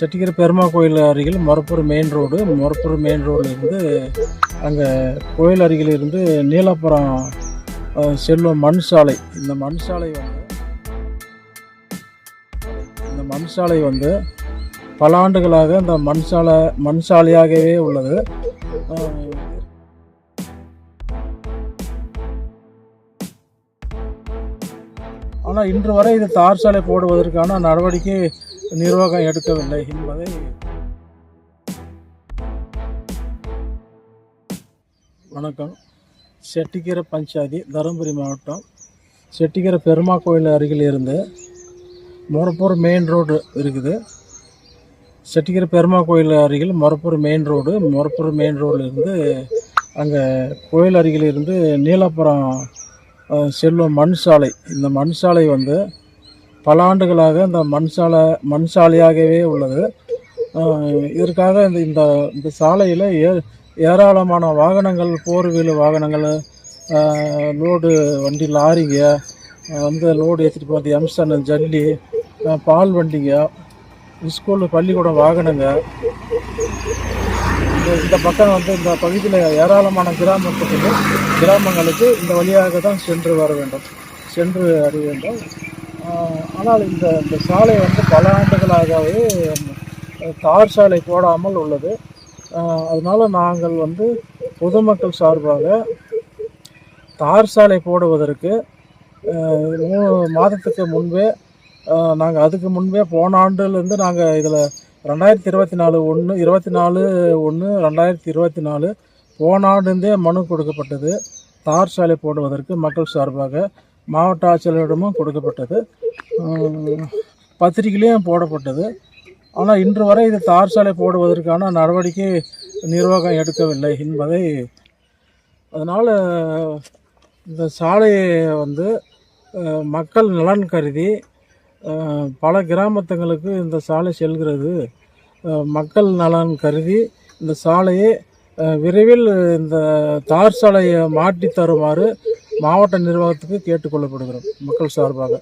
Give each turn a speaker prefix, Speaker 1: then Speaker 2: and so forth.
Speaker 1: செட்டிக்கரை பெருமா கோயில் அருகில் Morappur main road Morappur main ரோட்லேருந்து அங்கே கோயில் அருகில் இருந்து நீலாப்புரம் செல்லும் மண் சாலை. இந்த மண் சாலை வந்து இந்த மண் சாலை வந்து பல ஆண்டுகளாக இந்த மண் சாலை மண் சாலையாகவே உள்ளது. ஆனால் இன்று வரை இது தார் சாலை போடுவதற்கான நடவடிக்கை நிர்வாகம் எடுக்கவில்லை என்பதை வணக்கம். செட்டிக்கரை பஞ்சாயத்து தருமபுரி மாவட்டம். செட்டிக்கரை பெருமா கோயில் அருகில் இருந்து மொரப்பூர் மெயின் ரோடு இருக்குது. செட்டிக்கரை பெருமா கோயில் அருகில் Morappur main road Morappur main ரோட்லேருந்து அங்கே கோயில் அருகில் இருந்து நீலாப்புரம் செல்லும் மண் சாலை. இந்த மண் சாலை வந்து பல ஆண்டுகளாக இந்த மண் சாலை மண் சாலையாகவே உள்ளது. இதற்காக இந்த இந்த இந்த சாலையில் ஏ ஏராளமான வாகனங்கள் போர் வீலு வாகனங்கள் லோடு வண்டி லாரிங்க வந்து லோடு ஏற்றிட்டு போகிறது எம்சன் ஜல்லி பால் வண்டிங்க ஸ்கூலு பள்ளிக்கூடம் வாகனங்க இந்த பக்கம் வந்து இந்த பகுதியில் ஏராளமான கிராமத்துக்கு கிராமங்களுக்கு இந்த வழியாக தான் சென்று வர வேண்டும் சென்று அறிய வேண்டும். ஆனால் இந்த இந்த சாலை வந்து பல ஆண்டுகளாகவே தார் சாலை போடாமல் உள்ளது. அதனால் நாங்கள் வந்து பொதுமக்கள் சார்பாக தார் சாலை போடுவதற்கு மூணு மாதத்துக்கு முன்பே நாங்கள் அதுக்கு முன்பே போன ஆண்டுலேருந்து நாங்கள் இதில் ரெண்டாயிரத்தி இருபத்தி நாலு ஒன்று இருபத்தி நாலு ஒன்று ரெண்டாயிரத்தி இருபத்தி நாலு போன ஆண்டுந்தே மனு கொடுக்கப்பட்டது. தார் சாலை போடுவதற்கு மக்கள் சார்பாக மாவட்ட ஆட்சியரிடமும் கொடுக்கப்பட்டது. பத்திரிகையிலையும் போடப்பட்டது. ஆனால் இன்று வரை இது தார் சாலை போடுவதற்கான நடவடிக்கை நிர்வாகம் எடுக்கவில்லை என்பதை அதனால் இந்த சாலையை வந்து மக்கள் நலன் கருதி பல கிராமத்துங்களுக்கு இந்த சாலை செல்கிறது. மக்கள் நலன் கருதி இந்த சாலையை விரைவில் இந்த தார் சாலையை மாற்றி தருமாறு மாவட்ட நிர்வாகத்துக்கு கேட்டுக்கொள்ளப்படுகிறோம் மக்கள் சார்பாக.